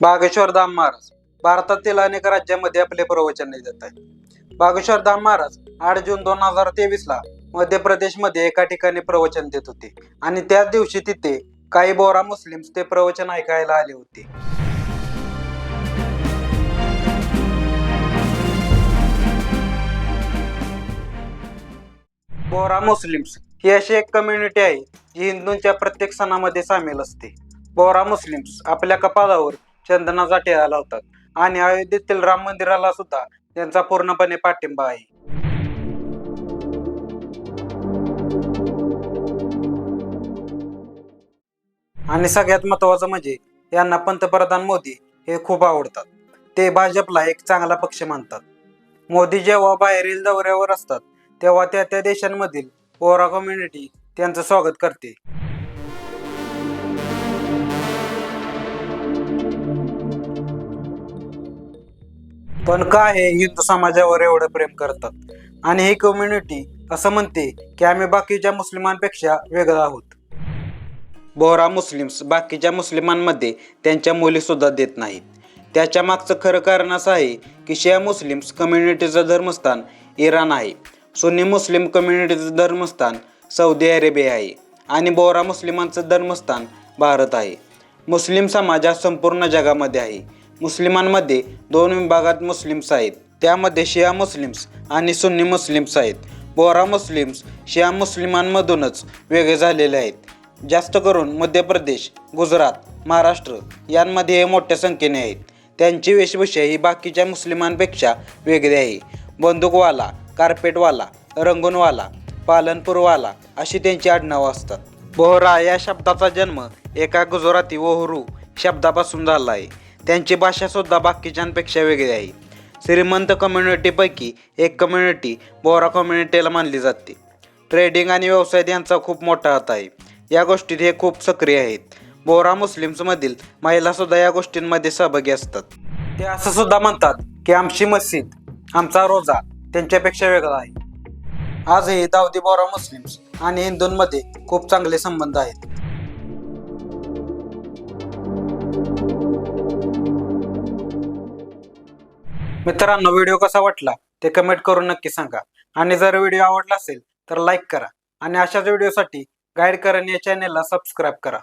बागेश्वर धाम महाराज भारतातील अनेक राज्यामध्ये आपले प्रवचन देत आहे. बागेश्वर धाम महाराज आठ जून दोन हजार तेवीस ला मध्य प्रदेशमध्ये एका ठिकाणी प्रवचन देत होते. आणि त्याच दिवशी तिथे काही बोरा मुस्लिम्स ते प्रवचन ऐकायला आले होते. बोरा मुस्लिम्स ही अशी एक कम्युनिटी आहे जी हिंदूंच्या प्रत्येक सणामध्ये सामील असते. बोरा मुस्लिम्स आपल्या कपाळावर चंदनाचा आला लावतात आणि अयोध्येतील राम मंदिराला सुद्धा त्यांचा पूर्णपणे पाठिंबा आहे. आणि सगळ्यात महत्वाचं म्हणजे यांना पंतप्रधान मोदी हे खूप आवडतात. ते भाजपला एक चांगला पक्ष मानतात. मोदी जेव्हा बाहेरील दौऱ्यावर असतात तेव्हा त्या त्या देशांमधील ओरा कम्युनिटी त्यांचं स्वागत करते. पण का हे हिंदू समाजावर एवढं प्रेम करतात. आणि ही कम्युनिटी असं म्हणते की आम्ही बाकीच्या मुस्लिमांपेक्षा वेगळं आहोत. बोहरा मुस्लिम्स बाकीच्या मुस्लिमांमध्ये त्यांच्या मुलीसुद्धा देत नाहीत. त्याच्या मागचं खरं कारण असं आहे की शिया मुस्लिम्स कम्युनिटीचं धर्मस्थान इराण आहे. सुन्नी मुस्लिम कम्युनिटीचं धर्मस्थान सौदी अरेबिया आहे. आणि बोहरा मुस्लिमांचं धर्मस्थान भारत आहे. मुस्लिम समाज हा संपूर्ण जगामध्ये आहे. मुस्लिमांमध्ये दोन विभागात मुस्लिम्स आहेत. त्यामध्ये शिया मुस्लिम्स आणि सुन्नी मुस्लिम्स आहेत. बोहरा मुस्लिम्स शिया मुस्लिमांमधूनच वेगळे झालेले आहेत. जास्त करून मध्य प्रदेश गुजरात महाराष्ट्र यांमध्ये हे मोठ्या संख्येने आहेत. त्यांची वेशभूषा ही बाकीच्या मुस्लिमांपेक्षा वेगळी आहे. बंदूकवाला कार्पेटवाला रंगूनवाला पालनपूरवाला अशी त्यांची आडनावं असतात. बोहरा या शब्दाचा जन्म एका गुजराती ओहरू शब्दापासून झाला आहे. त्यांची भाषासुद्धा बाकीच्यांपेक्षा वेगळी आहे. श्रीमंत कम्युनिटीपैकी एक कम्युनिटी बोरा कम्युनिटीला मानली जाते. ट्रेडिंग आणि व्यवसाय यांचा खूप मोठा हात आहे. या गोष्टीत हे खूप सक्रिय आहेत. बोरा मुस्लिम्समधील महिलासुद्धा या गोष्टींमध्ये सहभागी असतात. ते असं सुद्धा म्हणतात की आमची मस्जिद आमचा रोजा त्यांच्यापेक्षा वेगळा आहे. आजही दाऊदी बोरा मुस्लिम्स आणि हिंदूंमध्ये खूप चांगले संबंध आहेत. मित्रांनो व्हिडिओ कसा वाटला ते कमेंट करून नक्की सांगा. आणि जर व्हिडिओ आवडला असेल तर लाईक करा. आणि अशाच व्हिडिओसाठी गाईड करण या चॅनेलला सबस्क्राईब करा.